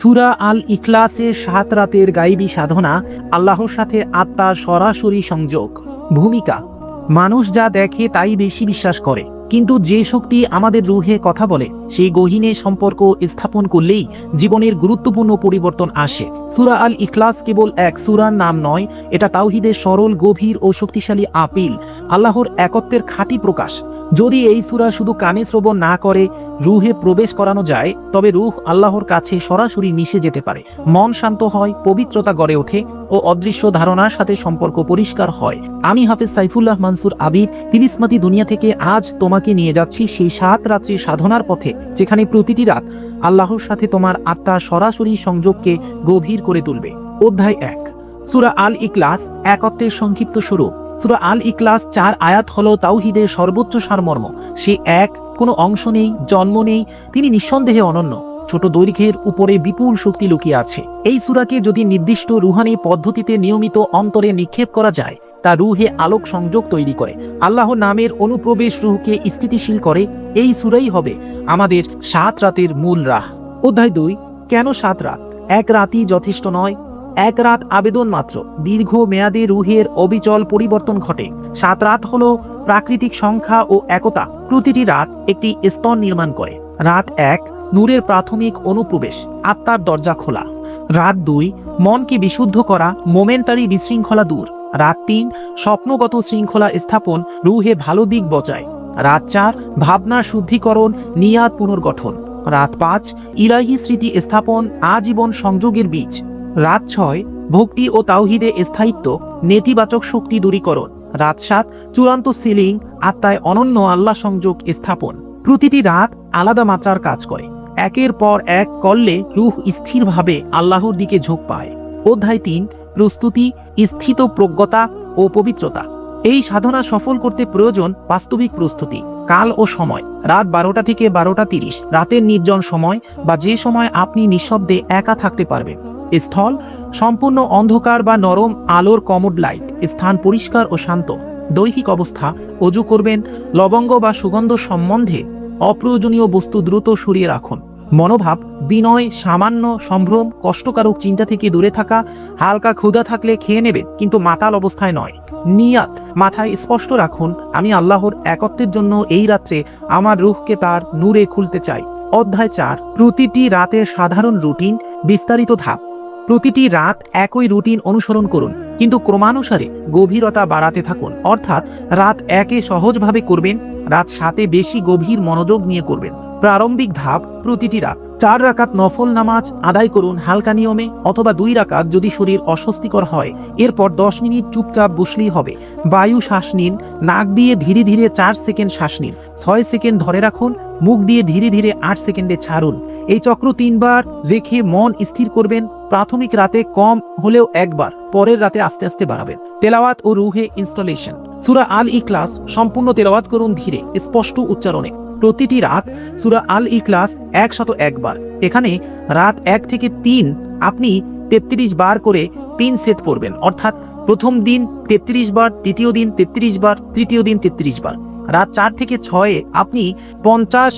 সুরা আল ইখলাসে সাত রাতের গাইবী সাধনা, আল্লাহর সাথে আত্মার সরাসরি সংযোগ। ভূমিকা, মানুষ যা দেখে তাই বেশি বিশ্বাস করে। কিন্তু যে শক্তি আমাদের রুহে কথা বলে, সেই গহীনে সম্পর্ক স্থাপন করলেই জীবনের গুরুত্বপূর্ণ পরিবর্তন আসে। সুরা আল ইখলাস কেবল এক সুরার নাম নয়, এটা তাওহিদের সরল, গভীর ও শক্তিশালী আপিল, আল্লাহর একত্বের খাঁটি প্রকাশ। যদি এই সুরা শুধু কানে শ্রবণ না করে, রুহে প্রবেশ করানো যায়, তবে রুহ আল্লাহর কাছে সরাসরি মিশে যেতে পারে। মন শান্ত হয়, পবিত্রতা গড়ে ওঠে ও অদৃশ্য ধারণার সাথে সম্পর্ক পরিষ্কার হয়। আমি হাফিজ সাইফুল্লাহ মানসুর আবির তিলিসমাতি দুনিয়া থেকে আজ তোমাকে নিয়ে যাচ্ছি সেই সাত রাত্রির সাধনার পথে, যেখানে প্রতিটি রাত আল্লাহর সাথে তোমার আত্মার সরাসরি সংযোগকে গভীর করে তুলবে। অধ্যায় এক। সুরা আল ইকলাস একত্রের সংক্ষিপ্ত স্বরূপ। সুরা আল ইকলাস চার আয়াত হল তাওহিদের সর্বোচ্চ সারমর্ম। সে এক, কোনো অংশ নেই, জন্ম নেই, তিনি নিঃসন্দেহে অনন্য। ছোট দৈর্ঘ্যের উপরে বিপুল শক্তি লুকিয়ে আছে। এই সুরাকে যদি নির্দিষ্ট রুহানি পদ্ধতিতে নিয়মিত অন্তরে নিক্ষেপ করা যায়, তা রুহে আলোক সংযোগ তৈরি করে। আল্লাহ নামের অনুপ্রবেশ রুহকে স্থিতিশীল করে। এই সুরাই হবে আমাদের সাত রাতের মূল রাহ। অধ্যায় দুই, কেন সাত রাত? এক রাতই যথেষ্ট নয় এক রাত আবেদন মাত্র। দীর্ঘ মেয়াদে রুহের অবিচল পরিবর্তন ঘটে। সাত রাত হলো প্রাকৃতিক সংখ্যা ও একতা। প্রতিটি রাত একটি স্তর নির্মাণ করে। রাত এক, নূরের প্রাথমিক অনুপ্রবেশ। আত্মার দরজা খোলা। রাত দুই, মনকে বিশুদ্ধ করা, মোমেন্টারি বিশৃঙ্খলা দূর। রাত তিন, স্বপ্নগত শৃঙ্খলা স্থাপন, রুহে ভালো দিক বজায়। রাত চার, ভাবনার শুদ্ধিকরণ, নিয়াদ পুনর্গঠন। রাত পাঁচ, ইলাহি স্মৃতি স্থাপন, আজীবন সংযোগের বীজ। রাত ছয়, ভক্তি ও তাওহিদে স্থায়িত্ব, নেতিবাচক শক্তি দূরীকরণ। রাত সাত, চূড়ান্ত সিলিং, আত্মায় অনন্য আল্লাহ সংযোগ স্থাপন। প্রতিটি রাত আলাদা মাত্রার কাজ করে। একের পর এক করলে রুহ স্থিরভাবে আল্লাহর দিকে ঝোঁক পায়। অধ্যায় তিন, প্রস্তুতি, স্থিত প্রজ্ঞতা ও পবিত্রতা। এই সাধনা সফল করতে প্রয়োজন বাস্তবিক প্রস্তুতি, কাল ও সময়। রাত বারোটা থেকে বারোটা তিরিশ, রাতের নির্জন সময় বা যে সময় আপনি নিঃশব্দে একা থাকতে পারবেন। স্থল, সম্পূর্ণ অন্ধকার বা নরম আলোর কমোড লাইট, স্থান পরিষ্কার ও শান্ত। দৈহিক অবস্থা, অজু করবেন, লবঙ্গ বা সুগন্ধ সম্বন্ধে অপ্রয়োজনীয় বস্তু দ্রুত সরিয়ে রাখুন। মনোভাব, বিনয়, সামান্য সম্ভ্রম, কষ্টকারক চিন্তা থেকে দূরে থাকা, হালকা ক্ষুধা থাকলে খেয়ে নেবেন, কিন্তু মাতাল অবস্থায় নয়। নিয়াত, মাথায় স্পষ্ট রাখুন, আমি আল্লাহর একত্বের জন্য এই রাত্রে আমার রুহকে তার নূরে খুলতে চাই। অধ্যায় চার, প্রতিটি রাতের সাধারণ রুটিন, বিস্তারিত ধাপ। প্রতিটি রাত একই রুটিন অনুসরণ করুন, কিন্তু ক্রমানুসারে গভীরতা বাড়াতে থাকুন। অর্থাৎ রাত একে সহজভাবে করবেন, রাত সাতে বেশি গভীর মনোযোগ নিয়ে করবেন। প্রারম্ভিক ধাপ প্রতিটি রাত। চার রাকাত নফল নামাজ আদায় করুন হালকা নিয়মে, অথবা দুই রাকাত যদি শরীর অস্বস্তিকর হয়, এরপর দশ মিনিট চুপচাপ বসলেই হবে। বায়ু শ্বাস নিন, নাক দিয়ে ধীরে ধীরে চার সেকেন্ড শ্বাস নিন। ছয় সেকেন্ড ধরে রাখুন, মুখ দিয়ে ধীরে ধীরে আট সেকেন্ডে ছাড়ুন। এই চক্র তিনবার রেখে মন স্থির করবেন প্রাথমিক রাতে কম হলেও একবার, পরের রাতে আস্তে আস্তে বাড়াবেন তেলাওয়াত ও রুহে ইনস্টলেশন। সুরা আল ইকলাস সম্পূর্ণ তেলাওয়াত করুন ধীরে, স্পষ্ট উচ্চারণে। প্রতিটি রাত সুরা আল ইকলাস একশত একবার। এখানে রাত এক থেকে তিন আপনি তেত্রিশ বার করে তিন সেট পড়বেন। অর্থাৎ প্রথম দিন তেত্রিশ বার, দ্বিতীয় দিন তেত্রিশ বার, তৃতীয় দিন তেত্রিশ বার। রাত চার থেকে ছয়ে আপনি পঞ্চাশ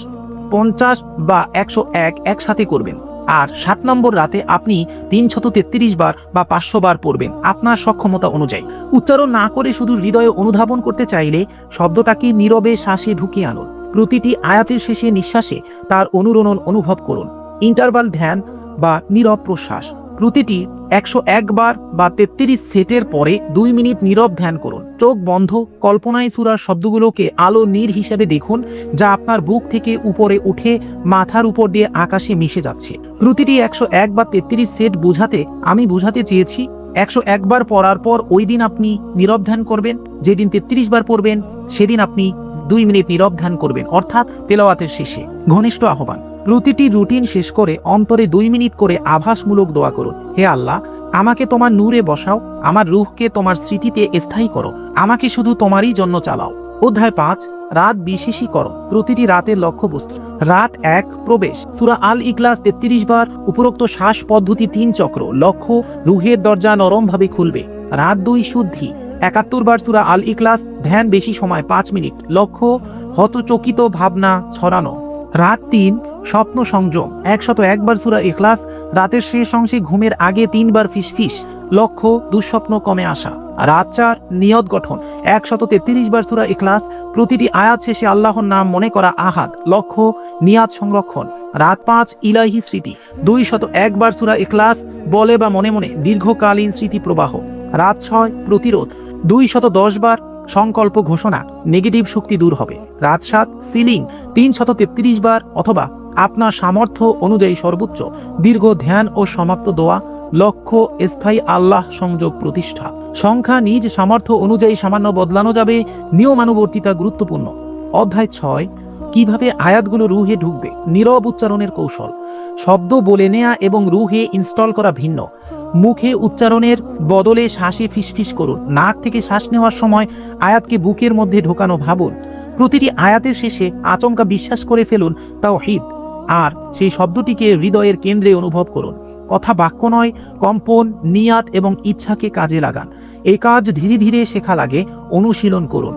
পঞ্চাশ বা একশো এক একসাথে করবেন। আর সাত নম্বর রাতে আপনি তিনশত তেত্রিশ বার বা পাঁচশো বার পড়বেন আপনার সক্ষমতা অনুযায়ী। উচ্চারণ না করে শুধু হৃদয়ে অনুধাবন করতে চাইলে শব্দটাকে নীরবে শ্বাসে ঢুকিয়ে আনুন। প্রতিটি আয়াতের শেষে নিঃশ্বাসে তার অনুরণন অনুভব করুন। ইন্টারভাল ধ্যান বা নীরব প্রশ্বাস। প্রতিটি একশো একবার বা তেত্রিশ সেটের পরে দুই মিনিট নীরব ধ্যান করুন। চোখ বন্ধ, কল্পনায় সুরার শব্দগুলোকে আলো নীর হিসাবে দেখুন, যা আপনার বুক থেকে উপরে উঠে মাথার উপর দিয়ে আকাশে মিশে যাচ্ছে। প্রতিটি একশো এক বা তেত্রিশ সেট বোঝাতে আমি বোঝাতে চেয়েছি, একশো একবার পড়ার পর ওই দিন আপনি নীরব ধ্যান করবেন, যেদিন তেত্রিশ বার পড়বেন, সেদিন আপনি দুই মিনিট নীরব ধ্যান করবেন, অর্থাৎ তেলাওয়াতের শেষে। ঘনিষ্ঠ আহ্বান। প্রতিটি রুটিন শেষ করে অন্তরে দুই মিনিট করে আভাসমূলক দোয়া করুন। হে আল্লাহ, আমাকে তোমার নূরে বসাও, আমার রুহকে তোমার স্মৃতিতে স্থায়ী করো, আমাকে শুধু তোমারই জন্য চালাও। অধ্যায় পাঁচ, রাত বিশেষই করো, প্রতিটি রাতের লক্ষ্যবস্তু। রাত এক, প্রবেশ। সুরা আল ইকলাস তেত্রিশ বার, উপরোক্ত শ্বাস পদ্ধতি তিন চক্র, লক্ষ্য, রুহের দরজা নরমভাবে খুলবে। রাত দুই, শুদ্ধি। একাত্তর বার সুরা আল ইকলাস ধ্যান বেশি সময় পাঁচ মিনিট। লক্ষ্য, হতচকিত ভাবনা ছড়ানো। রাত তিন স্বপ্ন সংযম। একশত একবার সুরা ইখলাস, রাতের শেষ অংশে ঘুমের আগে তিনবার ফিসফিস, লক্ষ্য, দুঃস্বপ্ন, কমে আসা। রাত চার, নিয়ত গঠন। একশত তেত্রিশ বার সুরা ইখলাস, প্রতিটি আয়াত শেষে আল্লাহর নাম মনে করা আহাদ, লক্ষ্য, নিয়াত সংরক্ষণ। রাত পাঁচ, ইলাহি স্মৃতি। দুই শত একবার সুরা ইখলাস, বলে বা মনে মনে দীর্ঘকালীন স্মৃতি প্রবাহ রাত ছয়, প্রতিরোধ। দুই শত দশ বার সংকল্প ঘোষণা নেগেটিভ শক্তি দূর হবে। রাত সাত সিলিং, তিন শত তেত্রিশ বার অথবা আপনার সামর্থ্য অনুযায়ী সর্বোচ্চ, দীর্ঘ ধ্যান ও সমাপ্ত দোয়া, লক্ষ্য, স্থায়ী আল্লাহ সংযোগ প্রতিষ্ঠা। সংখ্যা, নিজ সামর্থ্য অনুযায়ী সামান্য বদলানো যাবে, নিয়মানুবর্তিতা গুরুত্বপূর্ণ। অধ্যায় ছয়, কীভাবে আয়াতগুলো রুহে ঢুকবে? নীরব উচ্চারণের কৌশল। শব্দ বলে নেয়া এবং রুহে ইনস্টল করা ভিন্ন। মুখে উচ্চারণের বদলে শ্বাসে ফিসফিস করুন। নাক থেকে শ্বাস নেওয়ার সময় আয়াতকে বুকের মধ্যে ঢোকানো ভাবুন। প্রতিটি আয়াতের শেষে আচমকা বিশ্বাস করে ফেলুন তাও হিত আর সেই শব্দটিকে হৃদয়ের কেন্দ্রে অনুভব করুন। কথা বাক্য নয়, কম্পন, নিয়াত এবং ইচ্ছাকে কাজে লাগান। এই কাজ ধীরে ধীরে শেখা লাগে, অনুশীলন করুন।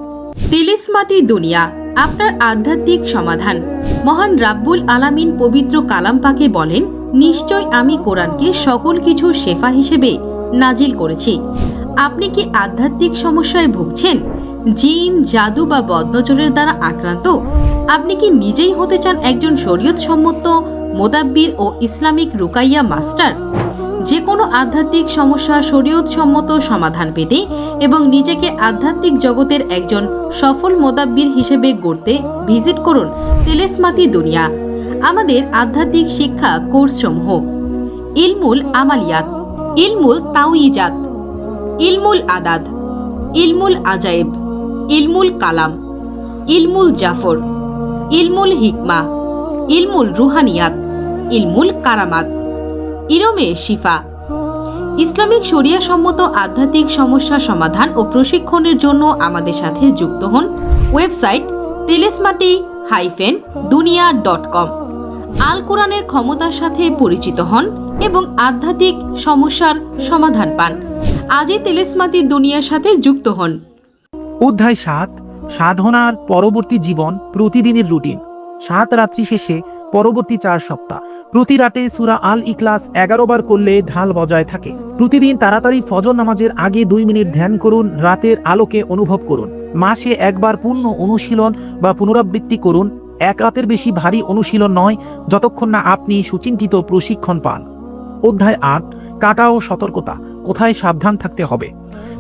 তিলিসমাতি দুনিয়া, আপনার আধ্যাত্মিক সমাধান। মহান রাব্বুল আলামিন পবিত্র কালাম পাকে বলেন নিশ্চয় আমি কোরআনকে সকল কিছুর শেফা হিসেবে নাজিল করেছি। আপনি কি আধ্যাত্মিক সমস্যায় ভুগছেন? জিন, জাদু বা বদনজরের দ্বারা আক্রান্ত? আপনি কি নিজেই হতে চান একজন শরীয়ত সম্মত মোদাব্বির ও ইসলামিক রুকাইয়া মাস্টার? যে কোনো আধ্যাত্মিক সমস্যার শরীয়ত সম্মত সমাধান পেতে এবং নিজেকে আধ্যাত্মিক জগতের একজন সফল মোদাব্বির হিসেবে গড়তে ভিজিট করুন তেলেসমাতি দুনিয়া। আমাদের আধ্যাত্মিক শিক্ষা কোর্সসমূহ। ইলমুল আমালিয়াত। ইলমুল তাওইজাত ইলমুল আদাদ ইলমুল আজায়েব ইলমুল কালাম। ইলমুল জাফর। ইলমুল হিকমা। ইলমুল রুহানিয়াত। ইলমুল কারামাত। ইরমে শিফা। ইসলামিক শরিয়া সম্মত আধ্যাত্মিক সমস্যা সমাধান ও প্রশিক্ষণের জন্য আমাদের সাথে যুক্ত হন website Telesmati hyphen Duniya dot com. আল কোরআনের ক্ষমতার সাথে পরিচিত হন এবং আধ্যাত্মিক সমস্যার সমাধান পান। আজই তেলেসমাতি দুনিয়ার সাথে যুক্ত হন। অধ্যায় সাত, সাধনার পরবর্তী জীবন প্রতিদিনের রুটিন। সাত রাত্রি শেষে পরবর্তী চার সপ্তাহ। প্রতি রাতে সুরা আল ইকলাস এগারো বার করলে ঢাল বজায় থাকে। প্রতিদিন তাড়াতাড়ি ফজর নামাজের আগে দুই মিনিট ধ্যান করুন, রাতের আলোকে অনুভব করুন। মাসে একবার পূর্ণ অনুশীলন বা পুনরাবৃত্তি করুন এক রাতের বেশি ভারী অনুশীলন নয়, যতক্ষণ না আপনি সুচিন্তিত প্রশিক্ষণ পান। অধ্যায় আট, কাটা ও সতর্কতা, কোথায় সাবধান থাকতে হবে?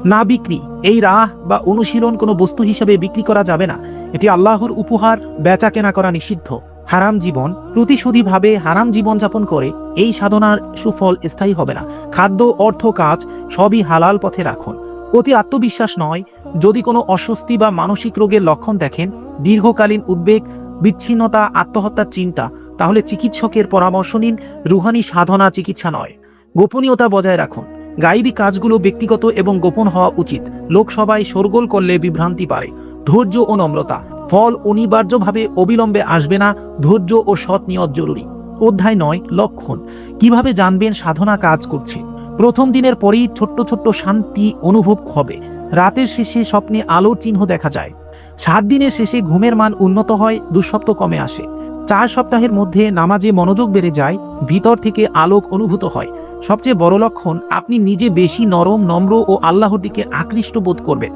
না বিক্রি, এই রাহ বা অনুশীলন কোনো বস্তু হিসেবে বিক্রি করা যাবে না। এটি আল্লাহর উপহার বেচা কেনা করা নিষিদ্ধ। হারাম জীবন, প্রতিশোধীভাবে হারাম জীবনযাপন করে, এই সাধনার সুফল স্থায়ী হবে না। খাদ্য, অর্থ, কাজ, সবই হালাল পথে রাখুন। অতি আত্মবিশ্বাস নয়, যদি কোনো অস্বস্তি বা মানসিক রোগের লক্ষণ দেখেন, দীর্ঘকালীন উদ্বেগ বিচ্ছিন্নতা আত্মহত্যার চিন্তা, তাহলে চিকিৎসকের পরামর্শ নিন, রুহানি সাধনা চিকিৎসা নয়। গোপনীয়তা বজায় রাখুন। গাইবী কাজগুলো ব্যক্তিগত এবং গোপন হওয়া উচিত। লোকসভায় শোরগোল করলে বিভ্রান্তি পারে ধৈর্য ও নম্রতা। ফল অনিবার্যভাবে অবিলম্বে আসবে না। ধৈর্য ও সৎ নিয়ত জরুরি। অধ্যায় নয়, লক্ষণ। কীভাবে জানবেন সাধনা কাজ করছে? প্রথম দিনের পরেই ছোট্ট ছোট্ট শান্তি অনুভব হবে। রাতের শেষে স্বপ্নে আলোর চিহ্ন দেখা যায়। সাত দিনের শেষে ঘুমের মান উন্নত হয় দুঃস্বপ্ন কমে আসে। চার সপ্তাহের মধ্যে নামাজে মনোযোগ বেড়ে যায়, ভিতর থেকে আলোক অনুভূত হয়। সবচেয়ে বড় লক্ষণ, আপনি নিজে বেশি নরম, নম্র ও আল্লাহর দিকে আকৃষ্ট বোধ করবেন।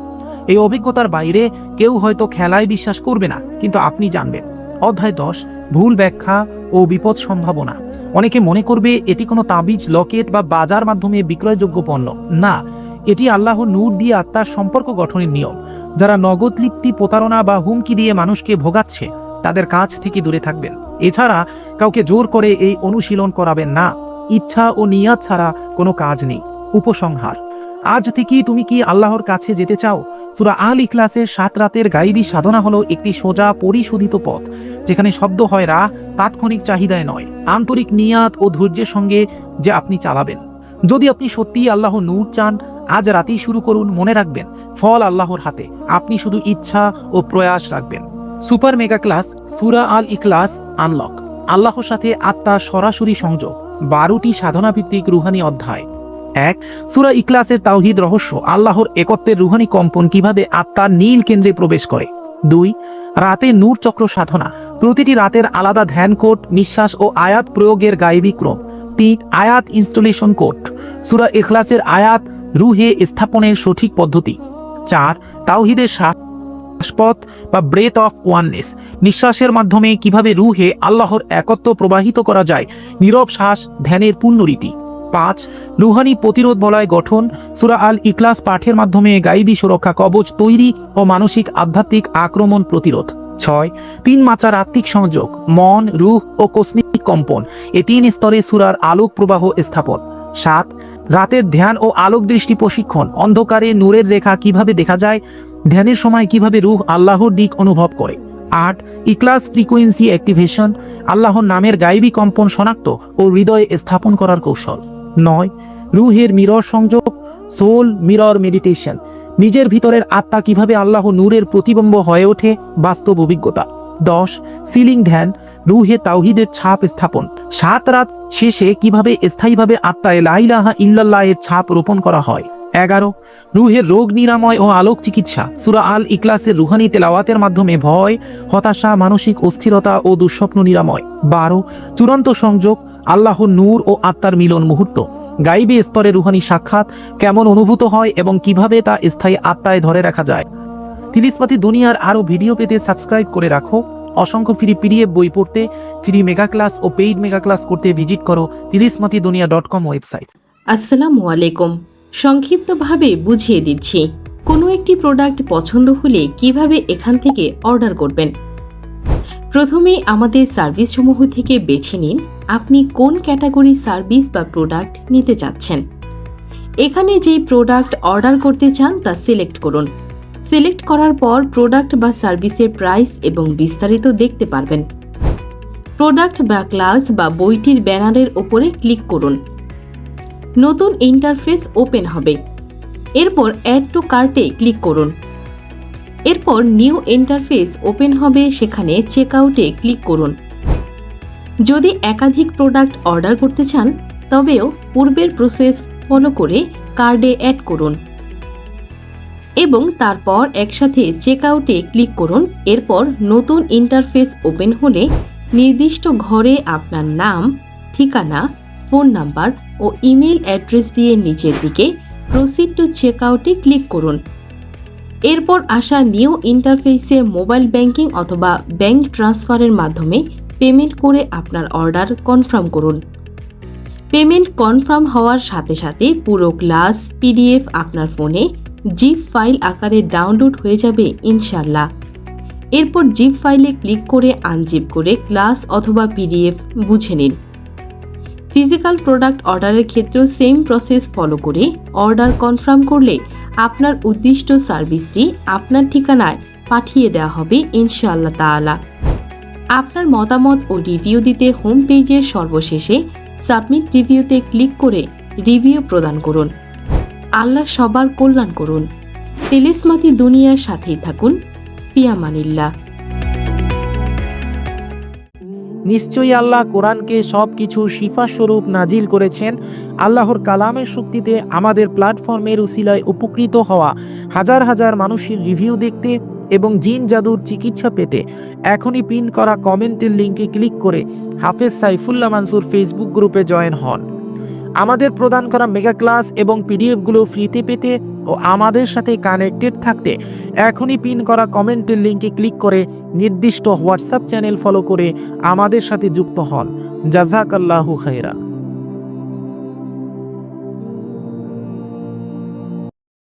এই অভিজ্ঞতার বাইরে কেউ হয়তো খেলায় বিশ্বাস করবে না, কিন্তু আপনি জানবেন। অধ্যায় দশ, ভুল ব্যাখ্যা ও বিপদ সম্ভাবনা। অনেকে মনে করবে, এটি কোনো তাবিজ, লকেট বা বাজার মাধ্যমে বিক্রয়যোগ্য পণ্য। না এটি আল্লাহ নূর দিয়ে আত্মার সম্পর্ক গঠনের নিয়ম। যারা নগদ লিপ্তি, প্রতারণা বা হুমকি দিয়ে মানুষকে ভোগাচ্ছে, তাদের কাছ থেকে দূরে থাকবেন। এছাড়া কাউকে জোর করে এই অনুশীলন করাবেন না। ইচ্ছা ও নিয়াত ছাড়া কোনো কাজ নেই। উপসংহার। আজ থেকে তুমি কি আল্লাহর কাছে যেতে চাও? সুরা আল ইখলাসের সাত রাতের গাইবী সাধনা হলো একটি সোজা পরিশোধিত পথ, যেখানে শব্দ হয় রা তাৎক্ষণিক চাহিদায় নয়। আন্তরিক নিয়াত ও ধৈর্যের সঙ্গে যে আপনি চালাবেন। যদি আপনি সত্যিই আল্লাহ নূর চান আজ রাতেই শুরু করুন, মনে রাখবেন, ফল আল্লাহর হাতে। আপনি শুধু ইচ্ছা ও প্রয়াস রাখবেন। সুপার মেগা ক্লাস, সুরা আল ইকলাস আনলক। আল্লাহর সাথে আত্মা সরাসরি সংযোগ। বারোটি সাধনাভিত্তিক রুহানি অধ্যায়। এক, সুরা ইকলাসের তাওহিদ রহস্য, আল্লাহর একত্বের রুহানি কম্পন কীভাবে আত্মার নীল কেন্দ্রে প্রবেশ করে। দুই, রাতে নূর চক্র সাধনা। প্রতিটি রাতের আলাদা ধ্যান কোড নিঃশ্বাস ও আয়াত প্রয়োগের গায়েবী ক্রম। তিন আয়াত ইনস্টলেশন কোড। সুরা ইখলাসের আয়াত রুহে স্থাপনের সঠিক পদ্ধতি। চার, তাওহিদের শ্বাসপথ বা ব্রেথ অফ ওয়াননেস নিঃশ্বাসের মাধ্যমে কীভাবে রুহে আল্লাহর একত্ব প্রবাহিত করা যায়, নীরব শ্বাস, ধ্যানের পূর্ণরীতি। পাঁচ, রুহানি প্রতিরোধ বলয় গঠন, সুরা আল ইকলাস পাঠের মাধ্যমে গাইবী সুরক্ষা কবচ তৈরি ও মানসিক আধ্যাত্মিক আক্রমণ প্রতিরোধ। ছয়, তিন মাত্রার আত্মিক সংযোগ, মন, রুহ ও কসমিক কম্পন। এ তিন স্তরে সুরার আলোক প্রবাহ স্থাপন। সাত, রাতের ধ্যান ও আলোক দৃষ্টি প্রশিক্ষণ। অন্ধকারে নূরের রেখা কীভাবে দেখা যায়? ধ্যানের সময় কীভাবে রুহ আল্লাহর দিক অনুভব করে? আট ইকলাস ফ্রিকোয়েন্সি অ্যাক্টিভেশন। আল্লাহর নামের গাইবী কম্পন শনাক্ত ও হৃদয়ে স্থাপন করার কৌশল। নয়, রুহের মিরর সংযোগ, সোল মিরর মেডিটেশন। নিজের ভিতরের আত্মা কীভাবে আল্লাহ নূরের প্রতিবিম্ব হয়ে ওঠে? বাস্তব অভিজ্ঞতা। দশ, সিলিং ধ্যান, রুহে তাওহিদের ছাপ স্থাপন। সাত রাত শেষে কীভাবে স্থায়ীভাবে আত্মায় লাইলাহা ইল্লাল্লাহ এর ছাপ রোপণ করা হয়? এগারো, রুহের রোগ নিরাময় ও আলোক চিকিৎসা। সুরা আল ইকলাসের রুহানি তেলাওয়াতের মাধ্যমে ভয়, হতাশা, মানসিক অস্থিরতা ও দুঃস্বপ্ন নিরাময়। বারো, চূড়ান্ত সংযোগ আল্লাহ নূর ও আত্মার মিলন মুহূর্ত। গাইবী স্তরে রুহানি সাক্ষাৎ কেমন অনুভূত হয় এবং কীভাবে তা স্থায়ী আত্মায় ধরে রাখা যায়? তিলিসপাতি দুনিয়ার আরও ভিডিও পেতে সাবস্ক্রাইব করে রাখো। অসংখ্য ফ্রি পিডিএফ বই পড়তে ফ্রি মেগা ক্লাস ও পেইড মেগা ক্লাস করতে ভিজিট করো তিলিসমাতি দুনিয়া ডট কম ওয়েবসাইট আসসালামু আলাইকুম। সংক্ষিপ্তভাবে বুঝিয়ে দিচ্ছি, কোনো একটি প্রোডাক্ট পছন্দ হলে কীভাবে এখান থেকে অর্ডার করবেন? প্রথমে আমাদের সার্ভিসসমূহ থেকে বেছে নিন, আপনি কোন ক্যাটাগরি সার্ভিস বা প্রোডাক্ট নিতে চাচ্ছেন। এখানে যে প্রোডাক্ট অর্ডার করতে চান তা সিলেক্ট করুন। সিলেক্ট করার পর প্রোডাক্ট বা সার্ভিসের প্রাইস এবং বিস্তারিত দেখতে পারবেন। প্রোডাক্ট বা ক্লাস বা বইটির ব্যানারের ওপরে ক্লিক করুন। নতুন ইন্টারফেস ওপেন হবে। এরপর অ্যাড টু কার্টে ক্লিক করুন। এরপর নিউ ইন্টারফেস ওপেন হবে, সেখানে চেক আউটে ক্লিক করুন। যদি একাধিক প্রোডাক্ট অর্ডার করতে চান, তবেও পূর্বের প্রসেস ফলো করে কার্ডে অ্যাড করুন। এবং তারপর একসাথে চেক আউটে ক্লিক করুন। এরপর নতুন ইন্টারফেস ওপেন হলে নির্দিষ্ট ঘরে আপনার নাম, ঠিকানা, ফোন নাম্বার ও ইমেল অ্যাড্রেস দিয়ে নিচের দিকে প্রসিড টু চেক আউটে ক্লিক করুন। এরপর আসা নিউ ইন্টারফেসে মোবাইল ব্যাংকিং অথবা ব্যাংক ট্রান্সফারের মাধ্যমে পেমেন্ট করে আপনার অর্ডার কনফার্ম করুন। পেমেন্ট কনফার্ম হওয়ার সাথে সাথে পুরো ক্লাস পিডিএফ আপনার ফোনে জিপ ফাইল আকারে ডাউনলোড হয়ে যাবে ইনশাল্লাহ এরপর জিপ ফাইলে ক্লিক করে আনজিপ করে ক্লাস অথবা পিডিএফ বুঝে নিন। ফিজিক্যাল প্রোডাক্ট অর্ডারের ক্ষেত্রেও সেম প্রসেস ফলো করে অর্ডার কনফার্ম করলে আপনার উদ্দিষ্ট সার্ভিসটি আপনার ঠিকানায় পাঠিয়ে দেওয়া হবে, ইনশাআল্লাহ তাআলা। আপনার মতামত ও রিভিউ দিতে হোম পেজের সর্বশেষে সাবমিট রিভিউতে ক্লিক করে রিভিউ প্রদান করুন। আল্লাহ সবার কল্যাণ করুন। তেলেসমাতি দুনিয়ার সাথেই থাকুন। ফিয়ামানিল্লাহ নিশ্চয়ই আল্লাহ কোরআনকে সব কিছু শিফা স্বরূপ নাজিল করেছেন। আল্লাহর কালামের শক্তিতে আমাদের প্ল্যাটফর্মের উসিলায় উপকৃত হওয়া হাজার হাজার মানুষের রিভিউ দেখতে এবং জিন জাদুর চিকিৎসা পেতে এখনই পিন করা কমেন্টের লিঙ্কে ক্লিক করে হাফেজ সাইফুল্লাহ মানসুর ফেসবুক গ্রুপে জয়েন হন। আমাদের প্রদান করা মেগা ক্লাস এবং পিডিএফগুলো ফ্রিতে পেতে ও আমাদের সাথে কানেক্টেড থাকতে এখনই পিন করা কমেন্টের লিঙ্কে ক্লিক করে নির্দিষ্ট হোয়াটসঅ্যাপ চ্যানেল ফলো করে আমাদের সাথে যুক্ত হন। জাজাকাল্লাহু খাইরা